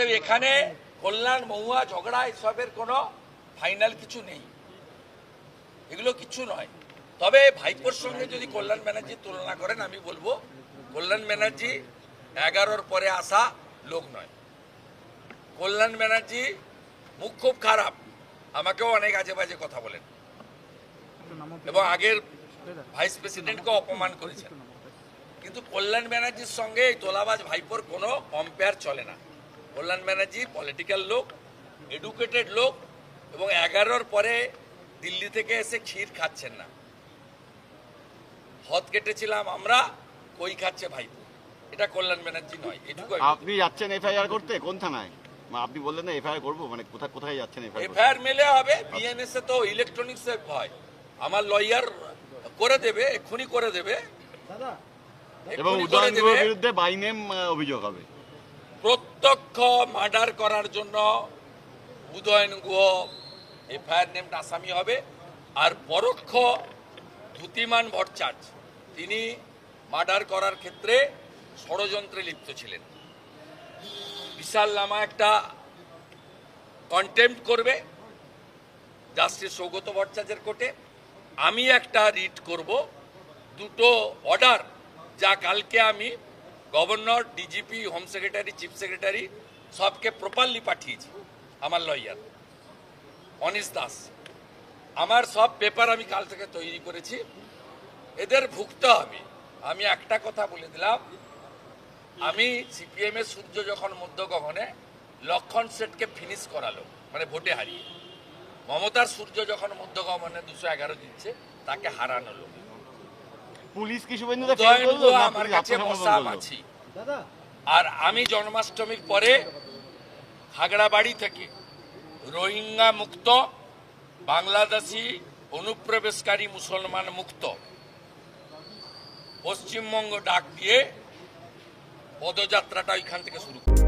অতএব এখানে কল্যাণ, মহুয়া, ঝগড়া, এসবের কোনো ফাইনাল কিছু নেই। এগুলো কিছু নয়। তবে ভাইপোর সঙ্গে যদি কল্যাণ ব্যানার্জি তুলনা করেন, আমি বলব, কল্যাণ ব্যানার্জি এগারোর পরে আসা লোক নয়। কল্যাণ ব্যানার্জি মুখ খুব খারাপ। আমাকেও অনেক আজে বাজে কথা বলেন। এবং আগের ভাইস প্রেসিডেন্টকে অপমান করেছেন। কিন্তু কল্যাণ ব্যানার্জির সঙ্গে এই তোলাবাজ ভাইপোর কোনো কম্পেয়ার চলে না। কল্যাণ ব্যানার্জি পলিটিক্যাল লোক এডুকেটেড লোক এবং এগারোর পরে দিল্লি থেকে এসে ক্ষীর খাচ্ছেন না। হদ কেটেছিলাম আমরা কই খাচ্ছে ভাইপো? এটা কল্যাণ ব্যানার্জি নয় এটুকু আপনি যাচ্ছেন এফআইআর করতে? কোন থানায়? আপনি বললেন না এফআইআর করব মানে কোথায় কোথায় যাচ্ছেন এফআইআর এফআইআর মেলে হবে বিএনএস এ তো ইলেকট্রনিক্স হয়। আমার লয়ার করে দেবে এক্ষুনি করে দেবে। এবং উদয়ন বিরুদ্ধে বাইনেম অভিযোগ হবে। প্রত্যক্ষ মার্ডার করার জন্য উদয়ন গুহ এফআইআর নেমড আসামি হবে। আর পরোক্ষ ধুতিমান ভট্টাচার্য, তিনি মার্ডার করার ক্ষেত্রে ষড়যন্ত্রে লিপ্ত ছিলেন। বিশাল লামা একটা কন্টেম্প করবে জাস্টিস সৌগত ভট্টাচার্যের কোর্টে। আমি একটা রিট করব, দুটো অর্ডার যা কালকে আমি governor, DGP, home secretary, chief secretary, সবকে প্রপারলি পাঠিয়েছি আমার লয়ার, অনিশ দাস। আমার সব পেপার আমি কাল থেকে তৈরি করেছি। এদের ভুগতে হবে আমি একটা কথা বলে দিলাম। আমি সিপিএম এর সূর্য যখন মধ্যগগনে লক্ষণ সেটকে ফিনিশ করালো মানে ভোটে হারিয়ে। মমতার সূর্য যখন মধ্যগগনে দুশো এগারো দিচ্ছে, তাকে হারানো লোক। পুলিশ কি শুভেন্দুদা ফেল উদয়ন করল গুহ না আমার কাছে আর আমি জন্মাষ্টমীর পরে খাগড়াবাড়ি থেকে রোহিঙ্গা মুক্ত বাংলাদেশি অনুপ্রবেশকারী মুসলমান মুক্ত পশ্চিমবঙ্গ ডাক দিয়ে পদযাত্রাটা ওইখান থেকে শুরু করি।